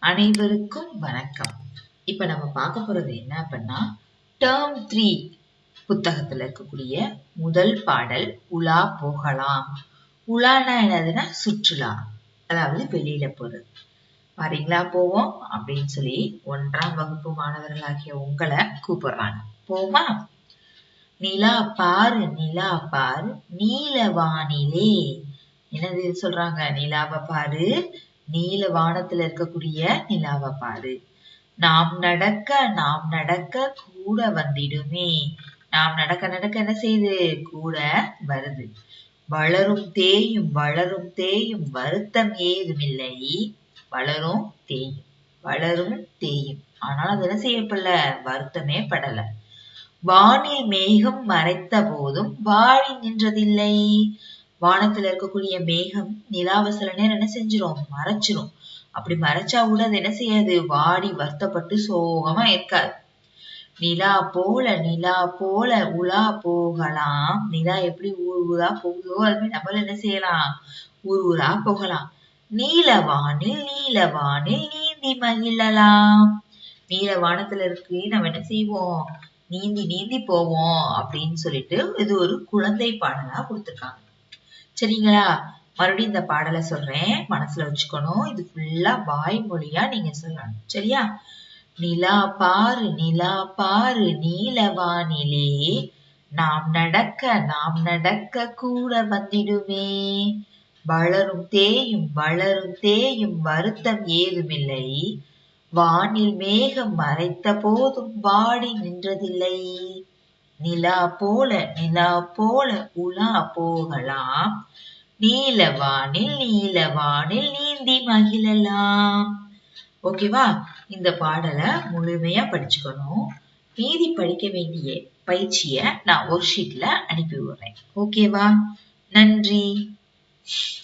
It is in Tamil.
அனைவருக்கும் வணக்கம். இப்ப நம்ம பார்க்க போறது என்ன அப்படின்னா டேர்ம் த்ரீ புத்தகத்துல இருக்கக்கூடிய முதல் பாடல் உலா போகலாம். உலானா என்னதுன்னா சுற்றுலா. அதாவது வெளியில போறது. வரீங்களா போவோம் அப்படின்னு சொல்லி ஒன்றாம் வகுப்பு மாணவர்களாகிய உங்களை கூப்பிடுறாங்க. போமா? நிலா பாரு நிலா பாரு நீல வானிலே என்னது சொல்றாங்க? நிலாவை பாரு நீல வானத்துல இருக்கக்கூடிய நிலாவை பாரு. நாம் நடக்க நாம் நடக்க கூட வந்திடுமே. நாம் நடக்க நடக்க என்ன செய்யுது கூட வருது. வளரும் தேயும் வளரும் தேயும் வருத்தம் ஏதுமில்லை. வளரும் தேயும் வளரும் தேயும். ஆனால் அது என்ன செய்யப்படல? வருத்தமே படல. வானில் மேகம் மறைத்த போதும் வாடி நின்றதில்லை. வானத்துல இருக்கக்கூடிய மேகம் நிலாவை சில நேரம் என்ன செஞ்சிரும்? மறைச்சிரும். அப்படி மறைச்சா கூட அது என்ன செய்யாது? வாடி வருத்தப்பட்டு சோகமா இருக்காது. நிலா போல நிலா போல உலா போகலாம். நிலா எப்படி ஊர் ஊரா போகுதோ அது மாதிரி நம்மள என்ன செய்யலாம்? ஊர் ஊரா போகலாம். நீலவானில் நீலவானில் நீந்தி மகிழலாம். நீல வானத்துல இருக்கு நம்ம என்ன செய்வோம்? நீந்தி நீந்தி போவோம் அப்படின்னு சொல்லிட்டு இது ஒரு குழந்தை பாடலா கொடுத்துருக்காங்க. சரிங்களா? மறுபடியும் இந்த பாடலை சொல்றேன். மனசுல வச்சுக்கணும். இது ஃபுல்லா வாய்மொழியா நீங்க சொல்லணும். சரியா? நிலா பாரு நிலா பாரு நீலவானிலே நாம் நடக்க நாம் நடக்க கூட வந்திடுமே. வளரும் தேயும் வளரும் தேயும் வருத்தம் ஏதுமில்லை. வானில் மேகம் மறைத்த போதும் வாடி நின்றதில்லை. நிலா போல நிலா போல உலா போகலாம். நீலவானில் நீலவானில் நீந்தி மகிழலாம். ஓகேவா இந்த பாடலை முழுமையா படிச்சுக்கணும். மீதி படிக்க வேண்டிய பயிற்சியை நான் ஒரு ஷீட்ல அனுப்பி விடுறேன். ஓகேவா நன்றி.